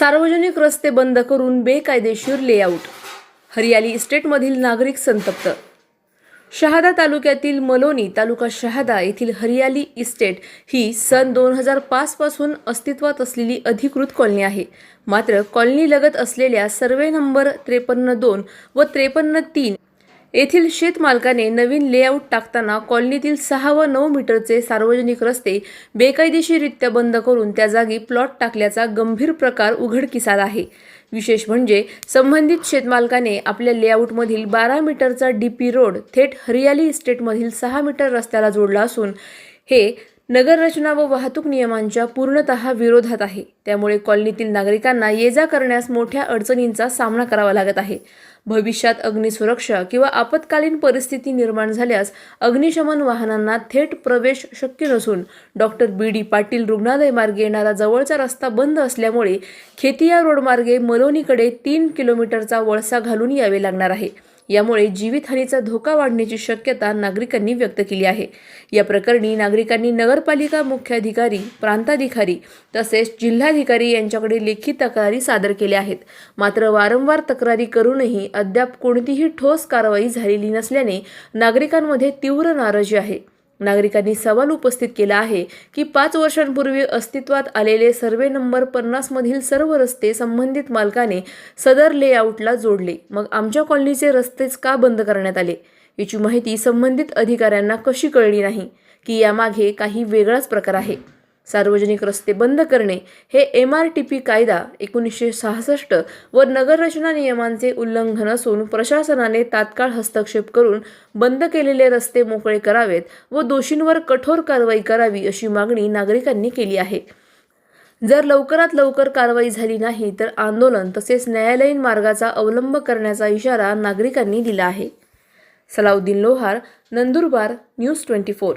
सार्वजनिक रस्ते बंद करून बेकायदेशीर लेआउट हरियाली इस्टेटमधील नागरिक संतप्त. शहादा तालुक्यातील मलोनी तालुका शहादा येथील हरियाली इस्टेट ही सन दोन हजार पाचपासून अस्तित्वात असलेली अधिकृत कॉलनी आहे. मात्र कॉलनी लगत असलेल्या सर्वे नंबर त्रेपन्न दोन व त्रेपन्न तीन येथील शेतमालकाने नवीन लेआउट टाकताना कॉलनीतील सहा व नऊ मीटरचे सार्वजनिक रस्ते बेकायदेशीररित्या बंद करून त्या जागी प्लॉट टाकल्याचा गंभीर प्रकार उघडकीस आला आहे. विशेष म्हणजे संबंधित शेतमालकाने आपल्या लेआउटमधील बारा मीटरचा डी पी रोड थेट हरियाली इस्टेटमधील सहा मीटर रस्त्याला जोडला असून हे नगररचना व वाहतूक नियमांच्या पूर्णतः विरोधात आहे. त्यामुळे कॉलनीतील नागरिकांना ये जा करण्यास मोठ्या अडचणींचा सामना करावा लागत आहे. भविष्यात अग्निसुरक्षा किंवा आपत्कालीन परिस्थिती निर्माण झाल्यास अग्निशमन वाहनांना थेट प्रवेश शक्य नसून डॉक्टर बी डी पाटील रुग्णालय मार्गे येणारा जवळचा रस्ता बंद असल्यामुळे खेतिया रोडमार्गे मलोनीकडे तीन किलोमीटरचा वळसा घालून यावे लागणार आहे. यामुळे जीवितहानीचा धोका वाढण्याची शक्यता नागरिकांनी व्यक्त केली आहे. या प्रकरणी नागरिकांनी नगरपालिका मुख्याधिकारी प्रांताधिकारी तसेच जिल्हाधिकारी यांच्याकडे लेखी तक्रारी सादर केल्या आहेत. मात्र वारंवार तक्रारी करूनही अद्याप कोणतीही ठोस कारवाई झालेली नसल्याने नागरिकांमध्ये तीव्र नाराजी आहे. नागरिकांनी सवाल उपस्थित केला आहे की पाच वर्षांपूर्वी अस्तित्वात आलेले सर्वे नंबर पन्नासमधील सर्व रस्ते संबंधित मालकाने सदर लेआउटला जोडले. मग आमच्या कॉलनीचे रस्तेच का बंद करण्यात आले? याची माहिती संबंधित अधिकाऱ्यांना कशी कळली नाही? की यामागे काही वेगळाच प्रकार आहे? सार्वजनिक रस्ते बंद करणे हे एम आर टी पी कायदा एकोणीसशे सहासष्ट व नगररचना नियमांचे उल्लंघन असून प्रशासनाने तात्काळ हस्तक्षेप करून बंद केलेले रस्ते मोकळे करावेत व दोषींवर कठोर कारवाई करावी अशी मागणी नागरिकांनी केली आहे. जर लवकरात लवकर कारवाई झाली नाही तर आंदोलन तसेच न्यायालयीन मार्गाचा अवलंब करण्याचा इशारा नागरिकांनी दिला आहे. Salauddin Lohar Nandurbar news twenty four.